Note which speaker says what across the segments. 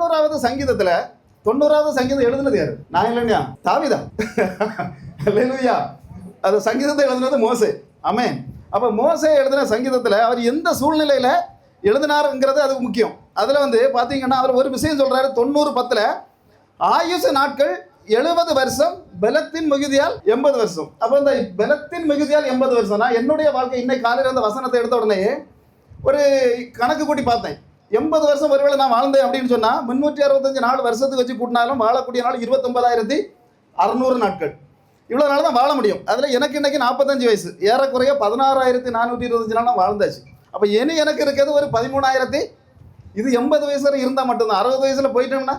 Speaker 1: தொண்ணூறாவது சங்கீதத்துல தொண்ணூறாவது சங்கீதம் எழுதுனது யாரு? நான் இல்லையா தாவிதா. இல்லையா அது சங்கீதத்தை எழுதுனது மோசே. அமே அப்ப மோசே எழுதின சங்கீதத்துல அவர் எந்த சூழ்நிலையில எழுதினாருங்கிறது அது முக்கியம். அதுல வந்து பாத்தீங்கன்னா அவர் ஒரு விஷயம் சொல்றாரு தொண்ணூறு பத்துல ஆயுசு நாட்கள் எழுபது வருஷம் பலத்தின் மிகுதியால் எண்பது வருஷம். அப்ப இந்த பலத்தின் மிகுதியால் எண்பது வருஷம்னா என்னுடைய வாழ்க்கை இன்னைக்கு காலையில் அந்த வசனத்தை எடுத்த உடனே ஒரு கணக்கு கூட்டி பார்த்தேன். எண்பது வருஷம் ஒருவேளை நான் வாழ்ந்தேன் அப்படின்னு சொன்னால் முன்னூற்றி அறுபத்தஞ்சு நாலு வருஷத்துக்கு வச்சு கூட்டினாலும் வாழக்கூடிய நாள் இருபத்தொன்பதாயிரத்தி அறுநூறு நாட்கள். இவ்வளோ நாள் தான் வாழ முடியும். அதில் எனக்கு இன்னைக்கு நாற்பத்தஞ்சு வயசு. ஏறக்குறைய பதினாறாயிரத்தி நானூற்றி இருபத்தஞ்சு நாள் நான் வாழ்ந்தாச்சு. அப்போ இனி எனக்கு இருக்கிறது ஒரு பதிமூணாயிரத்தி. இது எண்பது வயசு வரை இருந்தால் மட்டும்தான். அறுபது வயசில் போயிட்டோம்னா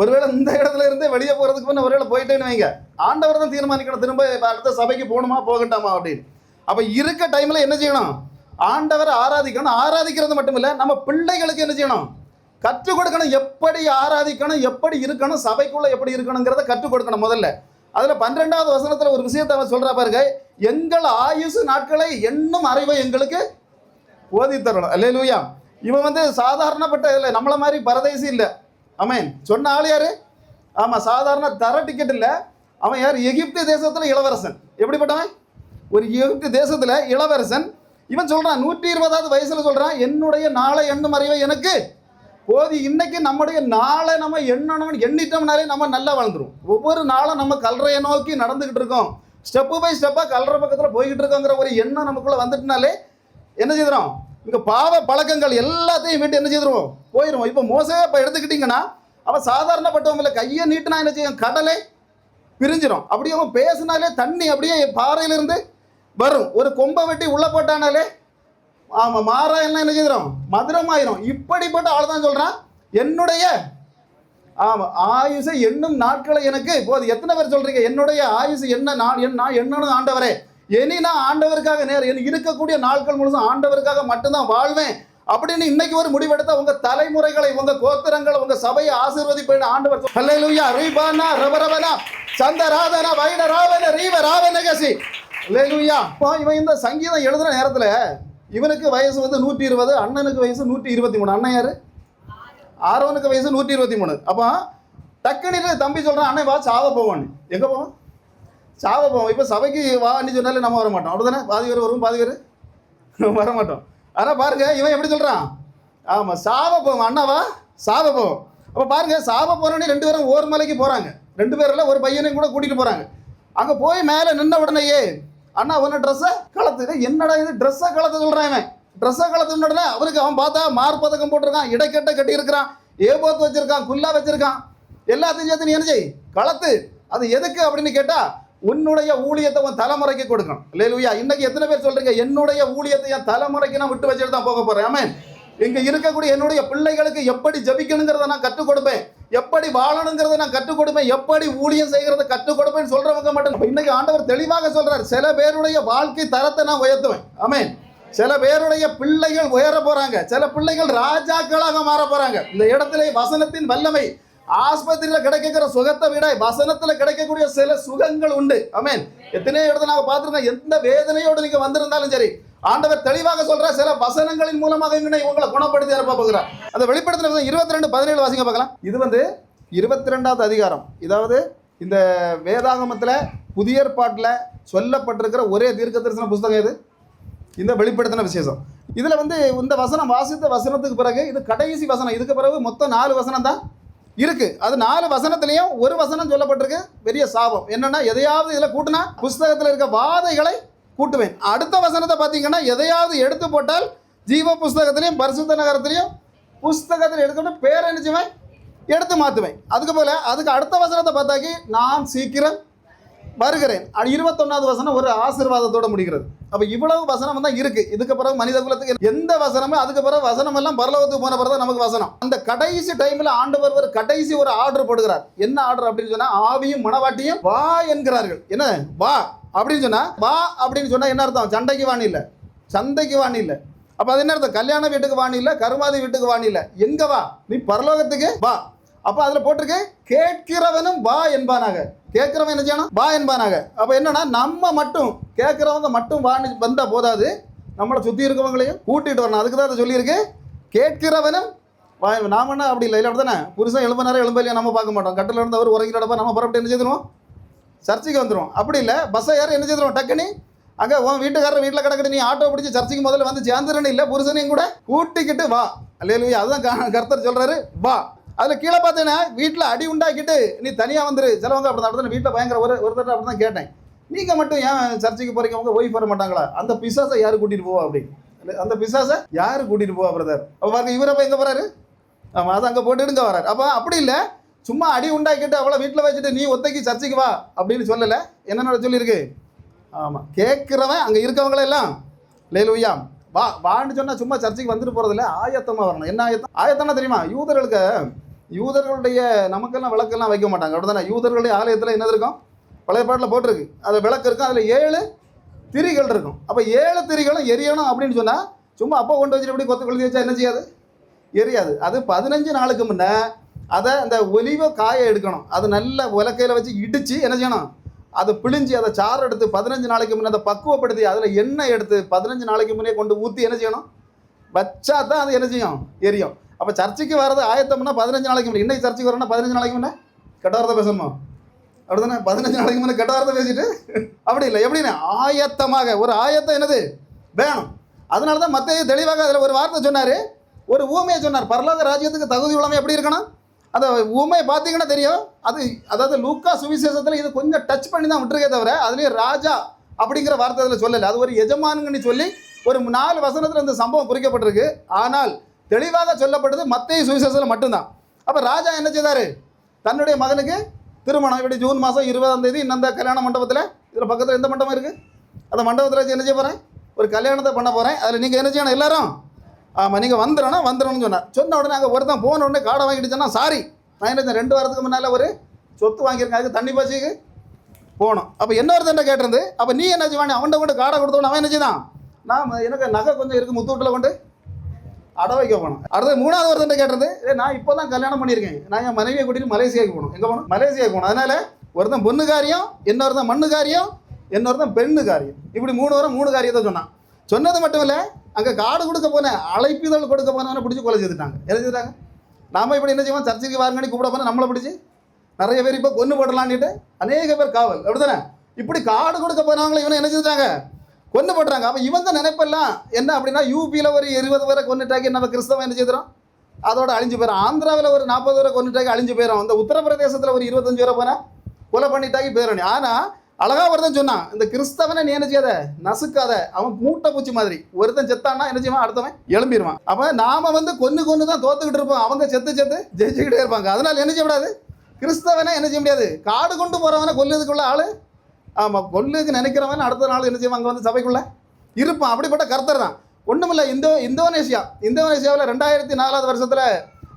Speaker 1: ஒருவேளை இந்த இடத்துல இருந்தே வெளியே போகிறதுக்கு முன்ன ஒருவேளை போயிட்டேன்னு வைங்க. ஆண்டவர் தான் தீர்மானிக்கணும். திரும்ப அடுத்த சபைக்கு போகணுமா போகட்டாமா அப்படின்னு. அப்போ இருக்க டைமில் என்ன செய்யணும்? ஆண்டவரை ஆராதிக்கணும். ஆராதிக்கிறது மட்டும் இல்லை நம்ம பிள்ளைகளுக்கு என்ன செய்யணும்? கற்றுக் கொடுக்கணும். எப்படி ஆராதிக்கணும்? எப்படி இருக்கணும்? சபைக்குள்ளே எப்படி இருக்கணுங்கிறத கற்றுக் கொடுக்கணும் முதல்ல. அதில் பன்னிரெண்டாவது வசனத்தில் ஒரு விஷயத்தை அவன் சொல்கிற பாருங்க. எங்கள் ஆயுசு நாட்களை என்னும் அறிவை எங்களுக்கு ஓதி தரணும் அல்ல லூயா இவன் வந்து சாதாரணப்பட்ட இல்லை நம்மளை மாதிரி பரதேசி இல்லை. ஆமென். சொன்ன ஆள் யார்? ஆமாம் சாதாரண தர டிக்கெட் இல்லை. அவன் யார்? எகிப்து தேசத்தில் இளவரசன். எப்படிப்பட்டவன்? ஒரு எகிப்து தேசத்தில் இளவரசன் இவன் சொல்றான் நூற்றி இருபதாவது வயசுல சொல்றான் என்னுடைய நாளை எண்ணும் அறிவை எனக்கு. போதி இன்னைக்கு நம்முடைய நாளை நம்ம எண்ணணும்னு எண்ணிட்டோம்னாலே நம்ம நல்லா வளர்ந்துரும் ஒவ்வொரு நாளும் நம்ம கல்றையை நோக்கி நடந்துகிட்டு இருக்கோம். ஸ்டெப்பு பை ஸ்டெப்பாக கல்ற பக்கத்தில் போய்கிட்டு இருக்கோங்கிற ஒரு எண்ணம் நமக்குள்ளே வந்துட்டுனாலே என்ன செய்கிறோம் இங்கே பாவ பழக்கங்கள் எல்லாத்தையும் விட்டு என்ன செய்துருவோம்? போயிடுவோம். இப்போ மோசே இப்போ எடுத்துக்கிட்டிங்கன்னா அவன் சாதாரணப்பட்டவங்கள கையை நீட்டினா என்ன செய்யும்? கடலை பிரிஞ்சிடும் அப்படியே அவன் பேசினாலே தண்ணி அப்படியே பாறையிலிருந்து வரும். ஒரு கொம்பை வெட்டி உள்ள போட்டானாலே ஆமாம் மாறா என்ன என்ன செய்கிறோம் மதுரமாயிரும். இப்படிப்பட்ட ஆள் தான் சொல்கிறான் என்னுடைய ஆமாம் ஆயுசை எண்ணும் நாட்களை எனக்கு போது எத்தனை பேர் சொல்கிறீங்க என்னுடைய ஆயுசு என்ன நான் என் நான் என்னன்னு ஆண்டவரே. இனி நான் ஆண்டவருக்காக நேரம் எனக்கு இருக்கக்கூடிய நாட்கள் முழுசும் ஆண்டவருக்காக மட்டும்தான் வாழ்வேன். அப்படின்னு இன்னைக்கு ஒரு முடிவெடுத்த உங்க தலைமுறைகளை உங்க கோத்திரங்களை உங்க சபையை ஆசீர்வதிப்பேன் ஆண்டவர் ஹல்லேலூயா ரீபானா ரபரபனா சந்தராதனா வைட ராவன ரீவ ராவனகசி ஹல்லேலூயா அப்போ இவன் இந்த சங்கீதம் எழுதுற நேரத்தில் இவனுக்கு வயசு வந்து நூற்றி இருபது அண்ணனுக்கு வயசு நூற்றி இருபத்தி மூணு அண்ணன் யாரு? ஆரோனுக்கு வயசு நூற்றி இருபத்தி மூணு அப்போ டக்குன்னு தம்பி சொல்கிறான் அண்ணன் வா சாவ போவான் எங்கே போவோம்? சாவ போவோம். இப்போ சபைக்கு வான்னு சொன்னாலே நம்ம வர மாட்டோம். அப்படிதானே? பாதி பேர் வருவோம் பாதி பேர் வர மாட்டோம். ஆனால் பாருங்க இவன் எப்படி சொல்கிறான் ஆமாம் சாவ போவோம். அண்ணாவா சாவ போவோம். அப்போ பாருங்க சாவ போகிறோன்னே ரெண்டு பேரும் ஓர் மலைக்கு போகிறாங்க ரெண்டு பேரில் ஒரு பையனையும் கூட கூட்டிகிட்டு போகிறாங்க அங்கே போய் மேலே நின்ன உடனேயே அண்ணா உன்ன ட்ரெஸ்ஸை கலத்து என்னடா இது? ட்ரெஸ்ஸை கலத்து சொல்கிறான் இவன். ட்ரெஸ்ஸை கலத்து உடனே அவருக்கு அவன் பார்த்தா மார்பதக்கம் போட்டிருக்கான் இடைக்கெட்ட கட்டியிருக்குறான் ஏ ஏபோத்து வச்சிருக்கான் குல்லா வச்சிருக்கான். எல்லாத்தையும் சேர்த்து நீ என்ன செய்? கலத்து. அது எதுக்கு அப்படின்னு கேட்டால் உன்னுடைய ஊழியத்தை உன் தலைமுறைக்கு கொடுக்கணும். இல்லையா இன்னைக்கு எத்தனை பேர் சொல்றீங்க என்னுடைய ஊழியத்தை என் தலைமுறைக்கு நான் விட்டு வச்சுட்டு தான் போக போறேன். ஆமென். இங்க இருக்கக்கூடிய என்னுடைய பிள்ளைகளுக்கு எப்படி ஜபிக்கணுங்கிறத நான் கற்றுக் கொடுப்பேன். எப்படி வாழணுங்கிறத நான் கற்றுக் கொடுப்பேன். எப்படி ஊழியம் செய்கிறத கற்றுக் கொடுப்பேன் சொல்றவங்க மட்டும் இன்னைக்கு ஆண்டவர் தெளிவாக சொல்றாரு சில பேருடைய வாழ்க்கை தரத்தை நான் உயர்த்துவேன். அமேன் சில பேருடைய பிள்ளைகள் உயர போறாங்க. சில பிள்ளைகள் ராஜாக்களாக மாற போறாங்க. இந்த இடத்துல வசனத்தின் வல்லமை ஆஸ்பத்திரியில கிடைக்கிற சுகத்தை விட வசனத்துல கிடைக்கக்கூடிய சில சுகங்கள் உண்டு. அமேன் எத்தனையோ இடத்துல நாங்க பார்த்துருக்கோம் எந்த வேதனையோடு நீங்க வந்திருந்தாலும் சரி ஆண்டவர் தெளிவாக சொல்ற சில வசனங்களின் மூலமாக இங்கே உங்களை குணப்படுத்தி இருப்ப போகிறார். அந்த வெளிப்படுத்தின இருபத்தி ரெண்டு பதினேழு வாசிங்க பார்க்கலாம். இது வந்து இருபத்தி ரெண்டாவது அதிகாரம். இதாவது இந்த வேதாகமத்தில் புதிய ஏற்பாட்டில் சொல்லப்பட்டிருக்கிற ஒரே தீர்க்க தரிசன புஸ்தகம் இது இந்த வெளிப்படுத்தின விசேஷம். இதில் வந்து இந்த வசனம் வாசித்த வசனத்துக்கு பிறகு இது கடைசி வசனம். இதுக்கு பிறகு மொத்தம் நாலு வசனம் தான் இருக்குது அது நாலு வசனத்துலேயும் ஒரு வசனம் சொல்லப்பட்டிருக்கு. பெரிய சாபம். என்னென்னா எதையாவது இதில் கூட்டினா புஸ்தகத்தில் இருக்க வாதைகளை கூட்டுவேன். அடுத்த வசனத்தை பார்த்தீங்கன்னா எதையாவது எடுத்து போட்டால் ஜீவ புஸ்தகத்திலையும் பரிசுத்த நகரத்திலையும் புஸ்தகத்தில் எடுத்துட்டு பேர் நினைச்சுவேன் எடுத்து மாற்றுவேன். அதுக்கு போல் அதுக்கு அடுத்த வசனத்தை பார்த்தாக்கி நான் சீக்கிரம் வருகிறேன். அது இருபத்தொன்னாவது வசனம் ஒரு ஆசீர்வாதத்தோடு முடிகிறது. அப்போ இவ்வளவு வசனம் தான் இருக்குது இதுக்கு பிறகு மனித குலத்துக்கு எந்த வசனமே அதுக்கு பிறகு வசனம் எல்லாம் பரலோகத்துக்கு போன பிறகு தான் நமக்கு வசனம். அந்த கடைசி டைமில் ஆண்டவர் ஒரு கடைசி ஒரு ஆர்டர் போடுகிறார். என்ன ஆர்டர் அப்படின்னு சொன்னால் ஆவியும் மனவாட்டியும் வா என்கிறார்கள். என்ன? வா. அப்படின்னு சொன்னால் வா அப்படின்னு சொன்னால் என்ன அர்த்தம்? சண்டைக்கு வாணி இல்லை. சந்தைக்கு வாணி இல்லை. அப்போ அது என்ன அர்த்தம்? கல்யாண வீட்டுக்கு வாணி இல்லை கருமாதி வீட்டுக்கு வாணி இல்லை. எங்கே வா? நீ பரலோகத்துக்கு வா. அப்போ அதில் போட்டிருக்கு கேட்கிறவனும் வா என்பானாக. கேட்கிறவன் என்ன செய்யணும்? வா என்பானாக. அப்போ என்னன்னா நம்ம மட்டும் கேட்குறவங்க மட்டும் வான்னு வந்தால் போதாது. நம்மளை சுற்றி இருக்கவங்களையும் கூட்டிகிட்டு வரணும். அதுக்கு தான் அதை சொல்லியிருக்கு. கேட்கிறவனும் வா- நாம என்ன அப்படி இல்லை. இல்லை அப்படி தானே? புருஷன் எழும்ப நேரம் எழும்ப இல்லையா நம்ம பார்க்க மாட்டோம். கட்டில் இருந்தவர் உறங்கிடப்ப நம்ம புறப்பட்டு என்ன செய்யணும் சர்ச்சைக்கு வந்துடும் அப்படி இல்லை பஸ்ஸை யாரும் என்ன செய்திருவோம் டக்குன்னு அங்கே உன் வீட்டுக்காரர் வீட்டில் கிடக்கிட்டு நீ ஆட்டோ பிடிச்சி சர்ச்சுக்கு முதல்ல வந்து சேர்ந்துருன்னு இல்லை புருஷனையும் கூட கூட்டிக்கிட்டு வா. அல்லையா அதுதான் கர்த்தர் சொல்கிறாரு வா. அதில் கீழே பார்த்தீங்கன்னா வீட்டில் அடி உண்டாக்கிட்டு நீ தனியாக வந்துரு. சிலவங்க அப்படி தான் அப்படி தான் வீட்டில் பயங்கர ஒரு ஒருத்தர் அப்படி தான் கேட்டேன். நீங்கள் மட்டும் ஏன் சர்ச்சுக்கு போகிறீங்க உங்கள் ஒய்ஃப் வர மாட்டாங்களா? அந்த பிசாசை யார் கூட்டிகிட்டு போவா அப்படின்னு அந்த பிசாசை யார் கூட்டிகிட்டு போவா பிரதர் அப்போ பாருங்க இவர் அப்போ எங்கே போகிறாரு ஆமாம் அதை அங்கே போட்டுடுங்க வரார். அப்போ அப்படி இல்லை சும்மா அடி உண்டாக்கிட்டு அவளை வீட்டில் வச்சுட்டு நீ ஒத்தைக்கு சர்ச்சைக்கு வா அப்படின்னு சொல்லலை. என்னென்ன சொல்லியிருக்கு? ஆமாம் கேட்குறவன் அங்கே இருக்கவங்களெல்லாம் லேலுயா வா வான்னு சொன்னால் சும்மா சர்ச்சைக்கு வந்துட்டு போகிறதில்ல ஆயத்தமாக வரணும். என்ன ஆயத்தம்? ஆயத்தம்னா தெரியுமா? யூதர்களுக்கு யூதர்களுடைய நமக்கெல்லாம் விளக்கெல்லாம் வைக்க மாட்டாங்க. அப்படி தானே யூதர்களுடைய ஆலயத்தில் என்னது இருக்கும்? பழைய பாட்டில் போட்டிருக்கு. அதில் விளக்கு இருக்கும். அதில் ஏழு திரிகள் இருக்கும். அப்போ ஏழு திரிகளும் எரியணும் அப்படின்னு சொன்னால் சும்மா அப்போ கொண்டு வச்சுட்டு எப்படி கொத்து கொளுத்தி வச்சா என்ன செய்யாது? எரியாது. அது பதினஞ்சு நாளுக்கு முன்னே அதை அந்த ஒலிவ காயை எடுக்கணும். அது நல்ல உலக்கையில் வச்சு இடித்து என்ன செய்யணும்? அதை பிழிஞ்சு அதை சாறு எடுத்து பதினஞ்சு நாளைக்கு முன்னே அதை பக்குவப்படுத்தி அதில் எண்ணெய் எடுத்து பதினஞ்சு நாளைக்கு முன்னே கொண்டு ஊற்றி என்ன செய்யணும்? வச்சா தான் அது என்ன செய்யும்? எரியும். அப்போ சர்ச்சைக்கு வர்றது ஆயத்தம்னா பதினஞ்சு நாளைக்கு முன்னே. இன்னைக்கு சர்ச்சுக்கு வரணும்னா பதினஞ்சு நாளைக்கு முன்னே கெட்ட வார்த்தை பேசணுமா? அப்படிதானே? பதினஞ்சு நாளைக்கு முன்னே கெட்ட வார்த்தை பேசிட்டு? அப்படி இல்லை. எப்படின்னு? ஆயத்தமாக. ஒரு ஆயத்தம் என்னது? வேணும். அதனால தான் மற்ற தெளிவாக அதில் ஒரு வார்த்தை சொன்னார். ஒரு ஊமையை சொன்னார். பரலோக ராஜ்யத்துக்கு தகுதி உள்ளவன் எப்படி இருக்கணும்? அதை ஊமையை பார்த்தீங்கன்னா தெரியும். அது அதாவது லூக்கா சுவிசேஷத்தில் இது கொஞ்சம் டச் பண்ணி தான் விட்டுருக்கே தவிர அதுலேயும் ராஜா அப்படிங்கிற வார்த்தை அதில் சொல்லலை. அது ஒரு எஜமானுங்கன்னு சொல்லி ஒரு நாலு வசனத்தில் இந்த சம்பவம் குறிக்கப்பட்டிருக்கு. ஆனால் தெளிவாக சொல்லப்பட்டது மத்திய சுவிசேஷத்தில் மட்டும்தான். அப்போ ராஜா என்ன செய்தார்? தன்னுடைய மகனுக்கு திருமணம் இப்படி ஜூன் மாதம் இருபதாம் தேதி இந்த கல்யாண மண்டபத்தில் இதில் பக்கத்தில் எந்த மண்டபம் இருக்குது அந்த மண்டபத்தில் வச்சு என்ன செய்ய போகிறேன் ஒரு கல்யாணத்தை பண்ண போகிறேன் அதில் நீங்கள் என்ன செய்யணும் எல்லாரும்? ஆமாம் நீங்கள் வந்துடணும் வந்துடணும்னு சொன்னார். சொன்ன உடனே அங்கே ஒருத்தன் போன உடனே காடை வாங்கிட்டு சொன்னால் சாரி நான் என்ன ரெண்டு வாரத்துக்கு முன்னால் ஒரு சொத்து வாங்கியிருக்கேன் அதுக்கு தண்ணி பாய்ச்சிக்கு போகணும் அப்போ என்ன ஒருத்தன் கேட்டிருந்து? அப்போ நீ என்ன செய்வானே? அவன்கிட்ட கொண்டு காடை கொடுத்தவன அவன் என்ன செய்தான்? நான் எனக்கு நகை கொஞ்சம் இருக்குது முத்தூட்டில் கொண்டு அடை வைக்க போனோம். அடுத்து மூணாவது ஒருத்தன் கேட்டது ஏ நான் இப்போ தான் கல்யாணம் பண்ணியிருக்கேன். நான் என் மனைவியை கூட்டிட்டு மலேசியாவுக்கு போகணும் எங்கே போகணும் மலேசியாவுக்கு போகணும் அதனால் ஒருத்தன் பொண்ணு காரியம் இன்னொருத்தன் மண்ணு காரியம் இன்னொருத்தன் பெண்ணு காரியம் இப்படி மூணு வாரம் மூணு காரியத்தை சொன்னான். சொன்னது மட்டும் இல்லை அங்கே காடு கொடுக்க போனேன் அழைப்பிதழ் கொடுக்க போனவனை பிடிச்சி கொலை செய்துட்டாங்க. என்ன செய்தாங்க நாம இப்படி என்ன செய்வோம்? சர்ச்சைக்கு வாருங்கன்னு கூப்பிட போனால் நம்மளை பிடிச்சி. நிறைய பேர் இப்போ கொன்று போடலான்னுட்டு அநேக பேர் காவல். அப்படிதானே இப்படி காடு கொடுக்க போனவங்களை இவனை என்ன செஞ்சுட்டாங்க கொண்டு போடுறாங்க அப்போ இவங்க நினைப்பெல்லாம் என்ன அப்படின்னா யூபியில் ஒரு இருபது பேரை கொண்டுட்டாக்கி நம்ம கிறிஸ்தவம் என்ன செய்கிறோம் அதோட அழிஞ்சு போயிடும் ஆந்திராவில் ஒரு நாற்பது பேரை கொண்டுட்டாக்கி அழிஞ்சு போயிடும் அந்த உத்தரப்பிரதேசத்தில் ஒரு இருபத்தஞ்சு பேரை போனால் கொலை பண்ணிட்டாக்கி போயிடும் ஆனால் அழகா ஒருத்தன் சொன்னான் இந்த கிறிஸ்தவனை நீ என்ன செய்யாத? நசுக்காத. அவன் மூட்டை பூச்சி மாதிரி. ஒருத்தன் செத்தான்னா என்ன செய்வான்? அடுத்தவன் எழும்பிடுவான் அப்போ நாம வந்து கொன்று கொன்று தான் தோத்துக்கிட்டு இருப்போம். அவங்க செத்து செத்து ஜெயிச்சுக்கிட்டே இருப்பாங்க. அதனால என்ன செய்யக்கூடாது? கிறிஸ்தவனை என்ன செய்ய முடியாது காடு கொண்டு போறவனை கொல்லுறதுக்குள்ள ஆளு. ஆமாம் கொல்லுக்கு நினைக்கிறவன் அடுத்த நாள் என்ன செய்வாங்க அங்கே வந்து சபைக்குள்ள இருப்பான். அப்படிப்பட்ட கருத்தர் தான். ஒன்றுமில்ல இந்தோ இந்தோனேஷியா இந்தோனேஷியாவில் ரெண்டாயிரத்தி நாலாவது வருஷத்தில்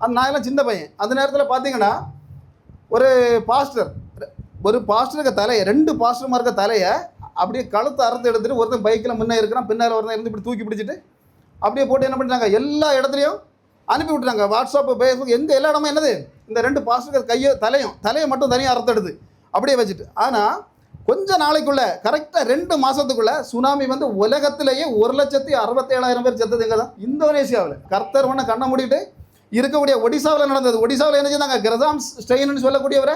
Speaker 1: அந்த நாயெல்லாம் சின்ன பையன். அந்த நேரத்தில் பார்த்தீங்கன்னா ஒரு பாஸ்டர் ஒரு பாஸ்டருக்கு தலையை ரெண்டு பாஸ்டர்மா இருக்க தலையை அப்படியே கழுத்தை அறுத்து எடுத்துட்டு ஒருத்தன் பைக்கில் முன்னே இருக்கிறான் பின்னால் ஒருத்தன் இருந்து இப்படி தூக்கி பிடிச்சிட்டு அப்படியே போட்டு என்ன பண்ணிட்டாங்க? எல்லா இடத்துலையும் அனுப்பி விட்டுறாங்க. வாட்ஸ்அப் ஃபேஸ்புக் எந்த எல்லா இடமும் என்னது? இந்த ரெண்டு பாஸ்டருக்கு கையோ தலையும் தலையை மட்டும் தனியாக அறுத்தெடுது அப்படியே வச்சுட்டு. ஆனால் கொஞ்ச நாளைக்குள்ளே கரெக்டாக ரெண்டு மாதத்துக்குள்ளே சுனாமி வந்து உலகத்திலேயே ஒரு லட்சத்தி அறுபத்தேழாயிரம் பேர் செத்தது எங்கே தான் இந்தோனேஷியாவில் கர்த்தர் ஒன்று கண்ணை மூடிட்டு இருக்கக்கூடிய ஒடிசாவில் நடந்தது. ஒடிசாவில் என்ன செஞ்சாங்க? கிரசாம் ஸ்டெயின்னு சொல்லக்கூடியவரை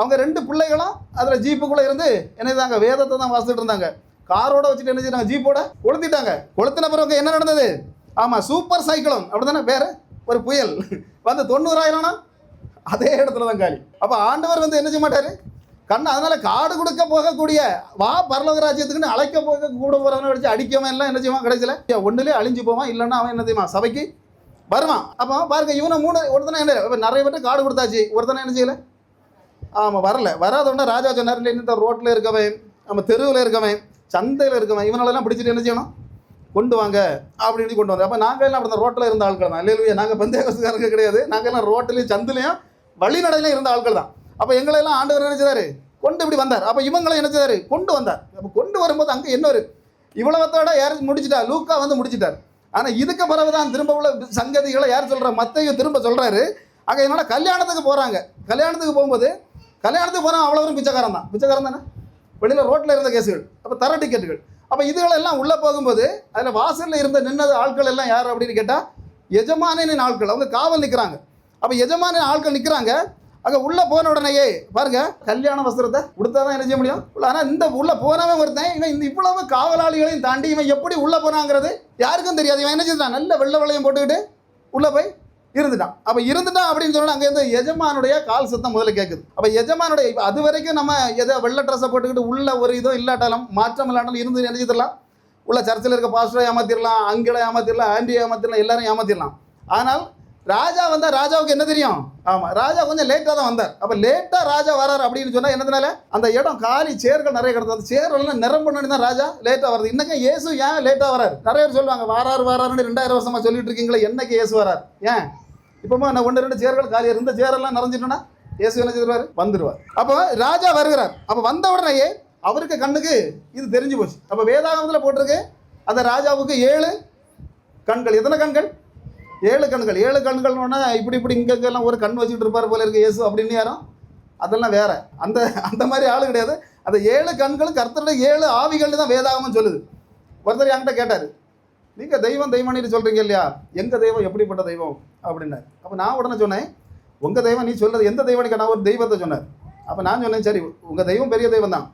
Speaker 1: அவங்க ரெண்டு பிள்ளைகளும் அதில் ஜீப்புக்குள்ளே இருந்து என்ன செய்தாங்க வேதத்தை தான் வாசிட்டு இருந்தாங்க. காரோட வச்சுட்டு என்ன செய்யறாங்க ஜீப்போட கொளுத்திட்டாங்க. கொளுத்தின பிறகு என்ன நடந்தது? ஆமாம் சூப்பர் சைக்கிளும் அப்படிதானே வேற ஒரு புயல். வந்து தொண்ணூறாயிரம்னா அதே இடத்துல தான் காலி. அப்போ ஆண்டவர் வந்து என்ன செய்ய மாட்டார்? கண்ணு அதனால் காடு கொடுக்க போகக்கூடிய வா பரலோக ராஜ்யத்துக்குன்னு அழைக்க போக கூட போகிறவனை வச்சு அடிக்கவன் எல்லாம் என்ன செய்வான் கடைசியில்? ஒன்றுலேயே அழிஞ்சு போவான் இல்லைன்னா அவன் என்ன செய்வான்? சபைக்கு வருவான். அப்போ பாருங்க இவனை மூணு ஒருத்தனை என்ன இப்போ நிறைய பேர்ட்டு காடு கொடுத்தாச்சு. ஒருத்தனை என்ன செய்யலை? ஆமாம் வரல. வராதோடனே ராஜா சொன்னார் இந்த ரோட்டில் இருக்கவன் நம்ம தெருவில் இருக்கவன் சந்தையில் இருக்கவன் இவனெல்லாம் பிடிச்சிட்டு என்ன செய்யணும்? கொண்டு வாங்க அப்படின்னு கொண்டு வந்தோம் அப்போ நாங்கள் எல்லாம் அப்படி இந்த ரோட்டில் இருந்த ஆட்கள் தான். இல்லையா நாங்கள் பந்தேகசுக்காரங்க கிடையாது. நாங்கள் எல்லாம் ரோட்டிலையும் சந்திலையும் வழிநடையிலையும் இருந்த ஆட்கள் தான். அப்போ எங்களெல்லாம் ஆண்டவர் நினைச்சாரு கொண்டு இப்படி வந்தார். அப்போ இவங்களை நினைச்சாரு கொண்டு வந்தார். அப்போ கொண்டு வரும்போது அங்கே என்ன ஒரு இவ்வளவத்தோட யார் முடிச்சிட்டா? லூக்கா வந்து முடிச்சிட்டார். ஆனால் இதுக்கு பிறகு தான் திரும்ப உள்ள சங்கதிகளை யார் சொல்கிறார் மத்தையும் திரும்ப சொல்கிறாரு அங்கே என்னால் கல்யாணத்துக்கு போகிறாங்க கல்யாணத்துக்கு போகும்போது கல்யாணத்துக்கு போகிறோம் அவ்வளோ பிச்சைக்காரன் தான். பிச்சைக்காரன் தானே? வெளியில் ரோட்டில் இருந்த கேஸுகள். அப்போ தர டிக்கெட்டுகள். அப்போ இதுகளெல்லாம் உள்ளே போகும்போது அதில் வாசலில் இருந்த நின்னது ஆட்கள் எல்லாம் யார் அப்படின்னு கேட்டால் எஜமானின் ஆட்கள். அவங்க காவல் நிற்கிறாங்க அப்போ எஜமானின் ஆட்கள் நிற்கிறாங்க அங்கே உள்ளே போன உடனேயே பாருங்க கல்யாண வஸ்திரத்தை கொடுத்தா தான் என்ன செய்ய முடியும்? ஆனால் இந்த உள்ளே போனவன் ஒருத்தன் இவன் இந்த இவ்வளவு காவலாளிகளையும் தாண்டி இவன் எப்படி உள்ளே போனாங்கிறது யாருக்கும் தெரியாது. இவன் என்ன செய்தான் நல்ல வெள்ளை வெள்ளையும் போட்டுக்கிட்டு உள்ளே போய் இருந்துட்டான். அப்போ இருந்துட்டான் அப்படின்னு சொன்னால் அங்கே இருந்து எஜமானுடைய கால் சத்தம் முதல்ல கேட்குது அப்போ எஜமானுடைய இப்போ அது வரைக்கும் நம்ம எதோ வெள்ளை ட்ரெஸ்ஸை போட்டுக்கிட்டு உள்ள ஒரு இதோ இல்லாட்டாலும் மாற்றம் இல்லாட்டாலும் இருந்து நினைச்சிடலாம் உள்ள சர்ச்சில் இருக்க பாஸ்டரை ஏமாத்திடலாம் அங்கிளை ஏமாத்திடலாம் ஆண்டியை ஏமாத்திடலாம் எல்லாரும் ஏமாத்திடலாம். ஆனால் ராஜா வந்தால் ராஜாவுக்கு என்ன தெரியும்? ஆமாம் ராஜா கொஞ்சம் லேட்டாக தான் வந்தார். அப்போ லேட்டாக ராஜா வரார் அப்படின்னு சொன்னால் என்னதுனால? அந்த இடம் காலி சேர்கள் நிறைய கிடந்தது. அந்த சேரெல்லாம் நிரம்பணுன்னு தான் ராஜா லேட்டாக வருது இன்னைக்கு இயேசு ஏன் லேட்டாக வரார் நிறைய பேர் சொல்லுவாங்க வாராரு வாராருன்னு ரெண்டாயிரம் வருஷமாக சொல்லிட்டு இருக்கீங்களே என்னைக்கு இயேசு வரார் ஏன்? இப்போமா நான் ஒன்று ரெண்டு சேர்கள் காலியாக இருந்த சேரெல்லாம் நிறைஞ்சிட்டோன்னா இயேசு என்ன செய்வார் வந்துடுவார் அப்போ ராஜா வருகிறார். அப்போ வந்த உடனேயே அவருக்கு கண்ணுக்கு இது தெரிஞ்சு போச்சு. அப்போ வேதாகமத்தில் போட்டிருக்கு. அந்த ராஜாவுக்கு ஏழு கண்கள். எத்தனை கண்கள்? ஏழு கண்கள். ஏழு கண்கள்னா இப்படி இப்படி இங்கெல்லாம் ஒரு கண் வச்சுட்டு இருப்பார் போல இருக்கு இயேசு அப்படின்னு யாரும். அதெல்லாம் வேற. அந்த அந்த மாதிரி ஆள் கிடையாது. அந்த ஏழு கண்களும் கர்த்தருடைய ஏழு ஆவிகள் தான் வேதாகமம் சொல்லுது. ஒருத்தர் என்கிட்ட கேட்டார். நீங்கள் தெய்வம் தெய்வம்னு சொல்கிறீங்க இல்லையா? எங்கள் தெய்வம் எப்படிப்பட்ட தெய்வம்? அப்படின்னார். அப்போ நான் உடனே சொன்னேன் உங்கள் தெய்வம் நீ சொல்கிறது எந்த தெய்வம்னு நான் ஒரு தெய்வத்தை சொன்னார். அப்போ நான் சொன்னேன் சரி உங்கள் தெய்வம் பெரிய தெய்வம் தான்.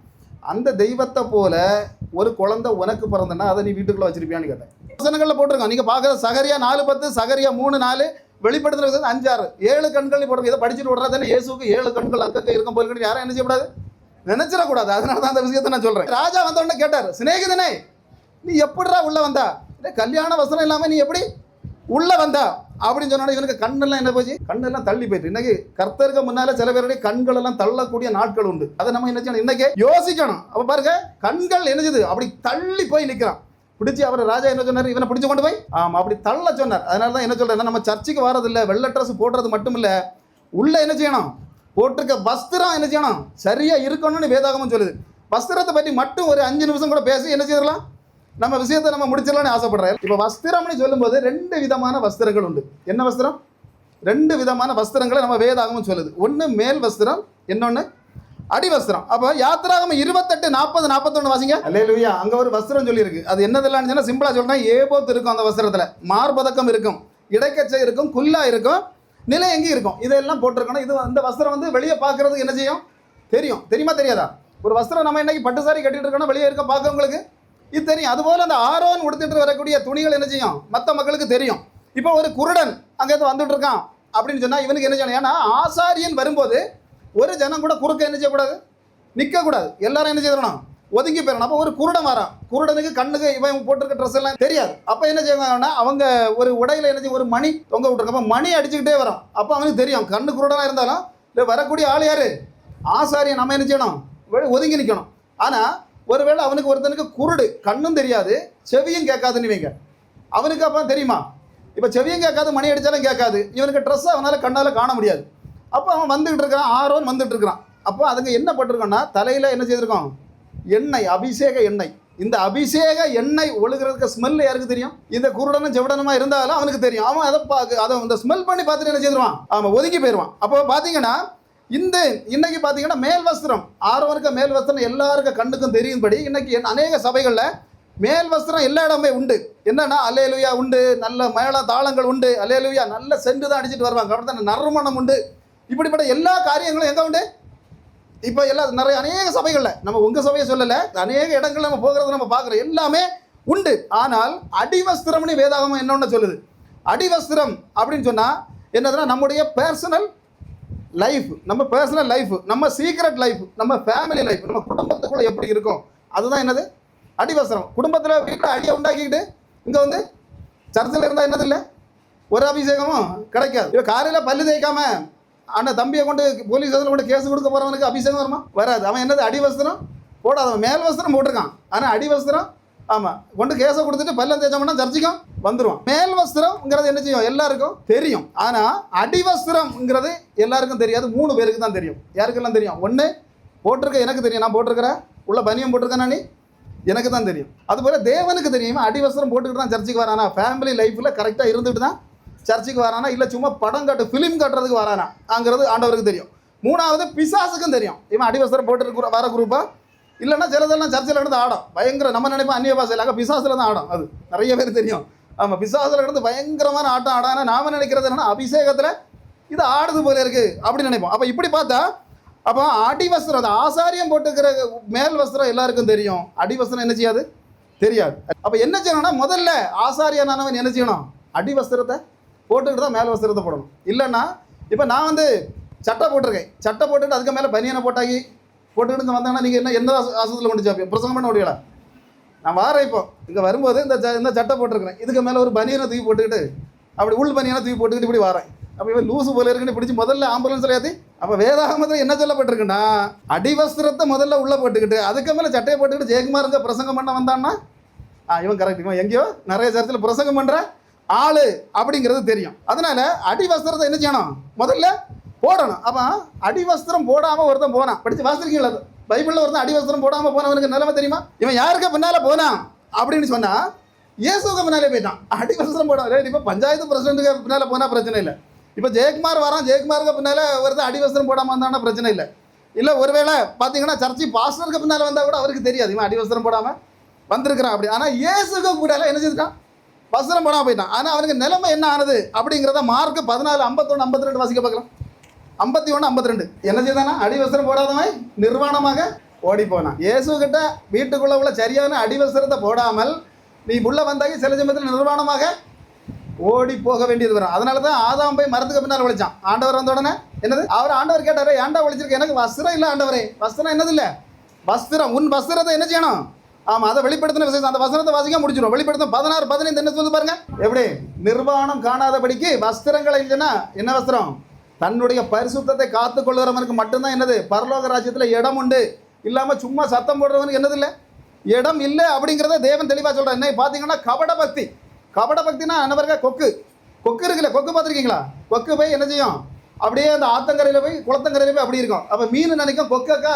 Speaker 1: அந்த தெய்வத்தை போல ஒரு குழந்தை உனக்கு பிறந்தனா அதை நீ வீட்டுக்குள்ளே வச்சிருப்பியான்னு கேட்டேன். வசனங்களில் போட்டிருக்கோம். நீங்கள் பார்க்குற சகரியா நாலு பத்து சகரியா மூணு நாலு வெளிப்படுத்துறது அஞ்சாறு. ஏழு கண்கள் போடுறது இதை படிச்சுட்டு விடுறதானே இயேசுக்கு ஏழு கண்கள் அக்கக்க இருக்கும் போல யாரும் என்ன செய்யக்கூடாது? நினைச்சிடக்கூடாது. அதனால தான் அந்த விஷயத்தை நான் சொல்கிறேன் ராஜா வந்த உடனே கேட்டார் சிநேகிதனே நீ எப்படிடா உள்ளே வந்தா? கல்யாண வசனம் இல்லாமல் நீ எப்படி உள்ளே வந்தா? அப்படின்னு சொன்னா இவனுக்கு கண்ணெல்லாம் என்ன போச்சு? கண்ணெல்லாம் தள்ளி போயிட்டு. இன்னைக்கு கர்த்தருக்கு முன்னால சில பேருடைய கண்கள் எல்லாம் தள்ளக்கூடிய நாட்கள் உண்டு. அதை நம்ம என்ன செய்யணும்? இன்னைக்கு யோசிக்கணும். அப்போ பாருங்க கண்கள் என்னது அப்படி தள்ளி போய் நிற்கிறான் பிடிச்சி அவர் ராஜா என்ன சொன்னார்? இவனை பிடிச்சு கொண்டு போய்? ஆமாம் அப்படி தள்ள சொன்னார். அதனால தான் என்ன சொல்கிறேன் நம்ம சர்ச்சுக்கு வரதில்லை வெள்ளை ட்ரெஸ் போடுறது மட்டும் இல்லை உள்ளே என்ன செய்யணும்? போட்டிருக்க வஸ்திரம் என்ன செய்யணும்? சரியாக இருக்கணும்னு வேதாகமும் சொல்லுது. வஸ்திரத்தை பற்றி மட்டும் ஒரு அஞ்சு நிமிஷம் கூட பேசி என்ன செய்யலாம் நம்ம விஷயத்தை நம்ம முடிச்சிடலாம்னு ஆசைப்படுறேன். இப்போ வஸ்திரம்னு சொல்லும்போது ரெண்டு விதமான வஸ்திரங்கள் உண்டு. என்ன வஸ்திரம்? ரெண்டு விதமான வஸ்திரங்களை நம்ம வேதாகமும் சொல்லுது. ஒன்று மேல் வஸ்திரம் இன்னொன்று அடி வஸ்திரம். அப்போ யாத்திராகம இருபத்தெட்டு நாற்பது நாற்பத்தொன்று வாசிங்க. அல்லேலுயா. அங்கே ஒரு வஸ்திரம் சொல்லியிருக்கு. அது என்னதெல்லாம் சொன்னால் சிம்பிளாக சொல்கிறேன் ஏபோத்து இருக்கும் அந்த வஸ்திரத்தில். மார்பதக்கம் இருக்கும். இடைக்கச்சை இருக்கும். குல்லா இருக்கும். நிலை எங்கே இருக்கும்? இதெல்லாம் போட்டிருக்கணும். இது அந்த வஸ்திரம் வந்து வெளியே பார்க்குறதுக்கு என்ன செய்யும்? தெரியும். தெரியுமா தெரியாதா? ஒரு வஸ்திரம் நம்ம இன்னைக்கு பட்டு சாரி கட்டிட்டு இருக்கோம்னா வெளியே இருக்க பார்க்கறவங்களுக்கு? இது தெரியும். அதுபோல் அந்த ஆரோன் உடுத்திட்டு வரக்கூடிய துணிகள் என்ன செய்யும்? மற்ற மக்களுக்கு தெரியும். இப்போ ஒரு குருடன் அங்கேருந்து வந்துட்டு இருக்கான் அப்படின்னு சொன்னால் இவனுக்கு என்ன செய்யணும்? ஏன்னா ஆசாரியன் வரும்போது ஒரு ஜனம் கூட குறுக்க என்ன செய்யக்கூடாது? நிற்கக்கூடாது எல்லாரும் என்ன செய்யணும்? ஒதுங்கி போயிடணும். அப்போ ஒரு குருடன் வரான். குருடனுக்கு கண்ணுக்கு இவன் போட்டிருக்க ட்ரெஸ் எல்லாம் தெரியாது. அப்போ என்ன செய்வாங்கன்னா அவங்க ஒரு உடையில் என்ன செய்யும்? ஒரு மணி தொங்க விட்டுருக்க அப்போ மணி அடிச்சுக்கிட்டே வரும். அப்போ அவனுக்கு தெரியும். கண்ணு குருடனாக இருந்தாலும் இல்லை வரக்கூடிய ஆள் யார்? ஆசாரியை நம்ம என்ன செய்யணும்? ஒதுங்கி நிற்கணும் ஆனால் ஒருவேளை அவனுக்கு ஒருத்தனுக்கு குருடு கண்ணும் தெரியாது செவியும் கேட்காதுன்னு வைங்க அவனுக்கு அப்போ தெரியுமா? இப்போ செவியும் கேட்காது மணி அடித்தாலும் கேட்காது. இவனுக்கு ட்ரெஸ்ஸை அவனால் கண்ணால் காண முடியாது. அப்போ அவன் வந்துகிட்டு இருக்கிறான் ஆரோன் வந்துட்டு இருக்கிறான் அப்போ அதுங்க என்ன பட்டிருக்கோன்னா தலையில் என்ன செய்திருக்கோம்? எண்ணெய் அபிஷேக எண்ணெய். இந்த அபிஷேக எண்ணெய் ஒழுகிறதுக்கு ஸ்மெல் யாருக்கு தெரியும்? இந்த குருடனும் செவிடனுமா இருந்தாலும் அவனுக்கு தெரியும். அவன் அதை பார்க்க அதை இந்த ஸ்மெல் பண்ணி பார்த்துட்டு என்ன செய்திருவான்? அவன் ஒதுங்கி போயிடுவான். அப்போ பார்த்தீங்கன்னா இந்த இன்னைக்கு பார்த்தீங்கன்னா மேல் வஸ்திரம். ஆர்வனுக்கு மேல் வஸ்திரம் எல்லாருக்கும் கண்ணுக்கும் தெரியும்படி இன்னைக்கு அநேக சபைகளில் மேல் வஸ்திரம் எல்லா இடமே உண்டு. என்னன்னா அல்லேலுயா உண்டு நல்ல மேள தாளங்கள் உண்டு அல்லேலுயா நல்ல சென்று தான் அடிச்சுட்டு வருவாங்க. அப்படித்தான் நறுமணம் உண்டு. இப்படிப்பட்ட எல்லா காரியங்களும் எங்கே உண்டு? இப்போ எல்லா நிறைய அநேக சபைகளில். நம்ம உங்கள் சபையை சொல்லலை அநேக இடங்கள்ல நம்ம போகிறத நம்ம பார்க்குறோம். எல்லாமே உண்டு. ஆனால் அடிவஸ்திரம்னு வேதாகமம் என்னொன்று சொல்லுது? அடிவஸ்திரம் அப்படின்னு சொன்னால் என்னதுன்னா நம்முடைய பர்சனல் லைஃப் நம்ம பர்சனல் லைஃப் நம்ம சீக்ரெட் லைஃப் நம்ம ஃபேமிலி லைஃப் நம்ம குடும்பத்துக்குள்ள எப்படி இருக்கும்? அதுதான் என்னது? அடிவசரம் குடும்பத்தில் வீட்டில் அடியை உண்டாக்கிக்கிட்டு இங்கே வந்து சர்ச்சில் இருந்தால் என்னது இல்லை? ஒரு அபிஷேகமும் கிடைக்காது. இப்போ காலையில் பல்லு தேய்க்காம அண்ணன் தம்பியை கொண்டு போலீஸ் அதில் கொண்டு கேஸ் கொடுக்க போகிறவனுக்கு அபிஷேகம் வருமா? வராது. அவன் என்னது? அடிவஸ்திரம் போடாதவன் மேல் வஸ்திரம் போட்டிருக்கான். ஆனால் அடிவஸ்திரம் ஆமாம் கொண்டு கேஸை கொடுத்துட்டு பல்லம் தேய்ச்சோம்னா சர்ச்சைக்கும் வந்துடுவான் மேல் வஸ்திரம்ங்கிறது என்ன செய்யும்? எல்லாருக்கும் தெரியும். ஆனால் அடி வஸ்திரம்ங்கிறது எல்லாருக்கும் தெரியாது. மூணு பேருக்கு தான் தெரியும். யாருக்கெல்லாம் தெரியும்? ஒன்று போட்டிருக்க எனக்கு தெரியும். நான் போட்டிருக்கிறேன் உள்ள பனியம் போட்டிருக்கேன் நீ எனக்கு தான் தெரியும். அதுபோல் தேவனுக்கு தெரியும். அடிவசரம் போட்டுக்கிட்டு தான் சர்ச்சுக்கு வரானா? ஃபேமிலி லைஃப்பில் கரெக்டாக இருந்துட்டு தான் சர்ச்சுக்கு வரானா? இல்லை சும்மா படம் காட்டு ஃபிலிம் காட்டுறதுக்கு வரானாங்கிறது ஆண்டவருக்கு தெரியும். மூணாவது பிசாசுக்கும் தெரியும். இவன் அடிவஸ்திரம் போட்டு வர குரூப்பாக இல்லைன்னா சிலதெல்லாம் சர்ச்சில் இருந்து ஆடும். பயங்கர நம்ம நினைப்போம் அந்நிய பாஷையில் அங்கே பிசாசில் தான் ஆடும். அது நிறைய பேர் தெரியும். ஆமாம் பிசாசில் கிடந்து பயங்கரமான ஆட்டம் ஆடான நாம நினைக்கிறது என்னன்னா அபிஷேகத்தில் இது ஆடுது போல இருக்குது அப்படின்னு நினைப்போம். அப்போ இப்படி பார்த்தா அப்போ அடி வஸ்திரம் அது ஆசாரியம் போட்டுக்கிற மேல் வஸ்திரம் எல்லாருக்கும் தெரியும். அடி வஸ்திரம் என்ன செய்யாது? தெரியாது. அப்போ என்ன செய்யணும்னா முதல்ல ஆசாரியனானவன் என்ன செய்யணும்? அடி வஸ்திரத்தை போட்டுக்கிட்டு தான் மேல் வஸ்திரத்தை போடணும். இல்லைன்னா இப்போ நான் வந்து சட்டை போட்டிருக்கேன். சட்டை போட்டுட்டு அதுக்கு மேலே பனியனை போட்டாக்கி போட்டுக்கிட்டு வந்தாங்கன்னா நீங்கள் என்ன எந்த ஆசத்தில் கொண்டு சாப்பியும் பிரசங்கம் பண்ண முடியல. நான் வாரேன் இப்போ. இங்கே வரும்போது இந்த ச- இந்த சட்டை போட்டிருக்கிறேன். இதுக்கு மேலே ஒரு பனியனை தூக்கி போட்டுக்கிட்டு அப்படி உள் பனியனை தூக்கி போட்டுக்கிட்டு இப்படி வரேன். அப்போ இவன் லூசு போல இருக்குன்னு பிடிச்சி முதல்ல ஆம்புலன்ஸில் ஏற்றி அப்போ வேதாகமத்தில் என்ன சொல்லப்பட்டிருக்குன்னா அடிவஸ்திரத்தை முதல்ல உள்ளே போட்டுக்கிட்டு அதுக்கு மேலே சட்டையை போட்டுக்கிட்டு ஜெயக்குமாருங்க பிரசங்கம் பண்ண வந்தான்னா ஆ இவன் கரெக்ட் இவன் எங்கேயோ நிறைய சர்ச்சில் பிரசங்கம் பண்ணுற ஆள் அப்படிங்கிறது தெரியும். அதனால் அடி வஸ்திரத்தை என்ன செய்யணும்? முதல்ல போடணும். அப்போ அடி வஸ்திரம் போடாமல் ஒருத்தன் போனான். படித்து வாசிருக்கீங்களா பைபிளில் ஒருத்தன் அடி வஸ்திரம் போடாமல் போனவனுக்கு நிலைமை தெரியுமா? இவன் யாருக்கு பின்னால போனான்? அப்படின்னு சொன்னால் இயேசுக்கு பின்னாலே போயிட்டான். அடி போடாமல் இப்போ பஞ்சாயத்து பிரசிடண்ட்டுக்கு பின்னால் போனால் பிரச்சனை இல்லை. இப்போ ஜெயக்குமார் வரான் ஜெயக்குமாருக்கு பின்னாலே ஒருத்தன் அடி வஸ்திரம் போடாமல் வந்தான்னா பிரச்சனை இல்லை. இல்லை ஒருவேளை பார்த்தீங்கன்னா சர்ச்சி பாஸ்டருக்கு பின்னால் வந்தால் கூட அவருக்கு தெரியாது. இவன் அடிவஸ்திரம் போடாமல் வந்திருக்கிறான் அப்படி. ஆனால் இயேசுக்கு கூட என்ன செஞ்சுட்டான் வஸ்திரம் போடாமல் போயிட்டான். ஆனால் அவனுக்கு நிலைமை என்ன ஆனது அப்படிங்கிறத மார்க் பதினாலு ஐம்பத்தொன்று ஐம்பத்தி ரெண்டு வாசிக்க பார்க்கலாம். ஐம்பத்தி ஒன்று ஐம்பத்தி ரெண்டு. என்ன செய்தானா? அடிவசரம் போடாதவன் நிர்வாணமாக ஓடி போனான். இயேசு கிட்ட வீட்டுக்குள்ள உள்ள சரியான அடிவசரத்தை போடாமல் நீ உள்ளே வந்தாக்கி சில சமயத்தில் நிர்வாணமாக ஓடி போக வேண்டியது வரும். அதனால தான் ஆதாம் போய் மரத்துக்கு பின்னால் ஒழிச்சான் ஆண்டவர் வந்த உடனே என்னது? அவர் ஆண்டவர் கேட்டார் ஏன்டா ஒழிச்சிருக்க எனக்கு வஸ்திரம் இல்லை ஆண்டவரே. வஸ்திரம் என்னது இல்லை? வஸ்திரம் உன் வஸ்திரத்தை என்ன செய்யணும்? ஆமாம் அதை வெளிப்படுத்தின விசேஷம். அந்த வசனத்தை வாசிக்க முடிச்சிடும் வெளிப்படுத்தும் பதினாறு பதினைந்து என்ன சொல்லுது பாருங்க? எப்படி? நிர்வாணம் காணாதபடிக்கு வஸ்திரங்களை இல்லைன்னா என்ன வஸ்திரம்? தன்னுடைய பரிசுத்தத்தை காத்து கொள்கிறவனுக்கு மட்டும்தான் என்னது? பரலோக ராஜ்யத்தில் இடம் உண்டு. இல்லாமல் சும்மா சத்தம் போடுறவனுக்கு என்னது இல்லை இடம் இல்லை அப்படிங்கிறத தேவன் தெளிவாக சொல்கிறார் என்ன பார்த்தீங்கன்னா கபட பக்தி. கபட பக்தினா என்னவர்க கொக்கு. கொக்கு இருக்குல்ல கொக்கு பார்த்துருக்கீங்களா? கொக்கு போய் என்ன செய்யும்? அப்படியே அந்த ஆத்தங்கரையில் போய் குளத்தங்கரையில் போய் அப்படி இருக்கும். அப்போ மீன் நினைக்கும் கொக்கக்கா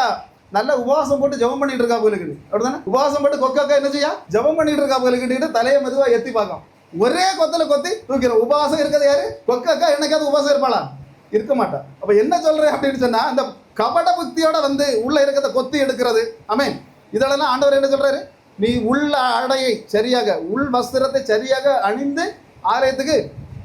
Speaker 1: நல்ல உபவாசம் போட்டு ஜபம் பண்ணிட்டு இருக்கா போலுக்கு அப்படிதானே? உபவாசம் போட்டு கொக்கக்கா என்ன செய்யா? ஜெபம் பண்ணிட்டு இருக்கா போலுக்கிட்டு தலையை மெதுவாக எத்தி பார்க்கும். ஒரே கொத்தல கொத்தி தூக்கிறோம். உபவாசம் இருக்கிறது யாரு? கொக்கக்கா என்னைக்காவது உபவாசம் இருப்பாளா? இருக்க மாட்டான். அப்போ என்ன சொல்கிறேன் அப்படின்னு சொன்னால் அந்த கபட புத்தியோட வந்து உள்ளே இருக்கிறத கொத்தி எடுக்கிறது. ஆமென். இதெல்லாம் ஆண்டவர் என்ன சொல்கிறாரு நீ உள்ள ஆடையை சரியாக உள் வஸ்திரத்தை சரியாக அணிந்து ஆலயத்துக்கு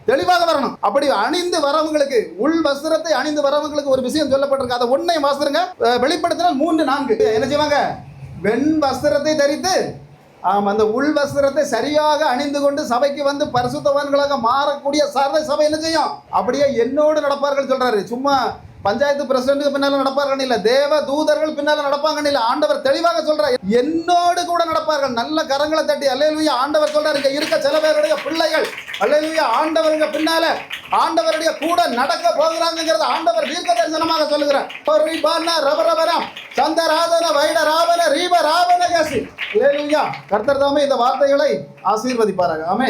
Speaker 1: தெளிவாக வரணும். அப்படி அணிந்து வரவங்களுக்கு உள் வஸ்திரத்தை அணிந்து வரவங்களுக்கு ஒரு விஷயம் சொல்லப்பட்டிருக்கு. அதை ஒன்றை வாசிருங்க வெளிப்படுத்தினால் மூன்று நான்கு. என்ன செய்வாங்க? வெண் வஸ்திரத்தை தரித்து ஆமாம் அந்த உள் வஸ்திரத்தை சரியாக அணிந்து கொண்டு சபைக்கு வந்து பரிசுத்தவான்களாக மாறக்கூடிய சர்வ சபை என்ன செய்யும்? அப்படியே என்னோடு நடப்பார்கள் சொல்கிறாரு சும்மா பஞ்சாயத்து பிரசிடண்ட்டுக்கு பின்னால நடப்பார்கள் இல்ல தேவ தூதர்கள் பின்னால நடப்பாங்கன்னு இல்ல ஆண்டவர் தெளிவாக சொல்றார். என்னோடு கூட நடப்பார்கள். நல்ல கரங்களை தட்டி அல்லேலூயா ஆண்டவர் சொல்றாரு. இங்க இருக்க சில பேருடைய பிள்ளைகள் அல்லேலூயா ஆண்டவருங்க பின்னால ஆண்டவருடைய கூட நடக்க போகிறாங்கிறத ஆண்டவர் தீர்க்க தரிசனமாக சொல்லுகிறார். ரீபான ரபரபரம் சந்தராதன வைட ராவன ரீப ராவன கேசி அல்லேலூயா கர்த்தர் தாமே இந்த வார்த்தைகளை ஆசீர்வதிப்பாராக. ஆமே